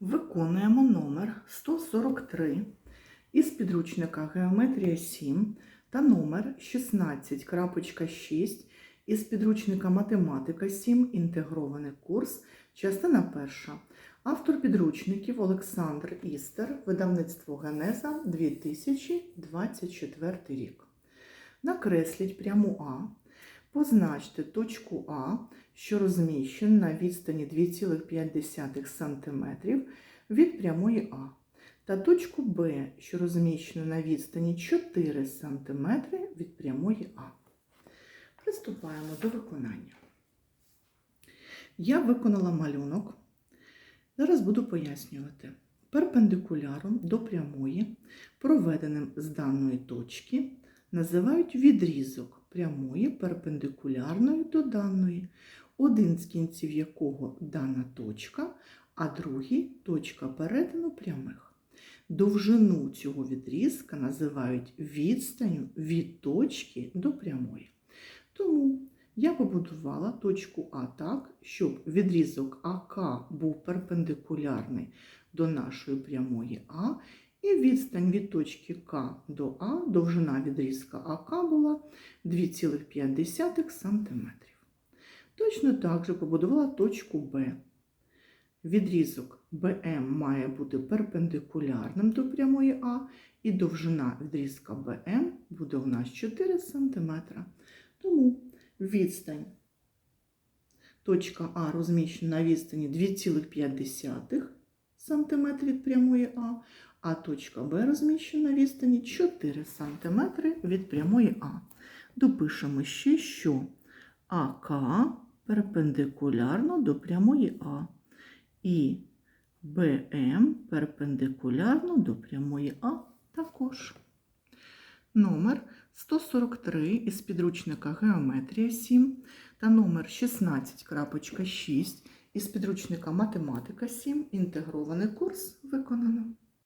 Виконуємо номер 143 із підручника Геометрія 7 та номер 16.6 із підручника Математика 7. Інтегрований курс. Частина перша. Автор підручників Олександр Істер. Видавництво Генеза 2024 рік. Накресліть пряму А. Позначте точку А, що розміщена на відстані 2,5 см від прямої А, та точку Б, що розміщена на відстані 4 см від прямої А. Приступаємо до виконання. Я виконала малюнок. Зараз буду пояснювати. Перпендикуляром до прямої, проведеним з даної точки, називають відрізок прямої перпендикулярної до даної, один з кінців якого дана точка, а другий точка перетину прямих. Довжину цього відрізка називають відстанню від точки до прямої. Тому я побудувала точку А так, щоб відрізок АК був перпендикулярний до нашої прямої А, і відстань від точки К до А, довжина відрізка АК була 2,5 см. Точно так же побудувала точку Б. Відрізок БМ має бути перпендикулярним до прямої А, і довжина відрізка БМ буде у нас 4 см. Тому відстань точка А розміщена на відстані 2,5 см від прямої А, а точка Б розміщена на відстані 4 см від прямої А. Допишемо ще, що АК перпендикулярно до прямої А і БМ перпендикулярно до прямої А також. Номер 143 із підручника Геометрія 7 та номер 16.6 із підручника Математика 7. Інтегрований курс виконано.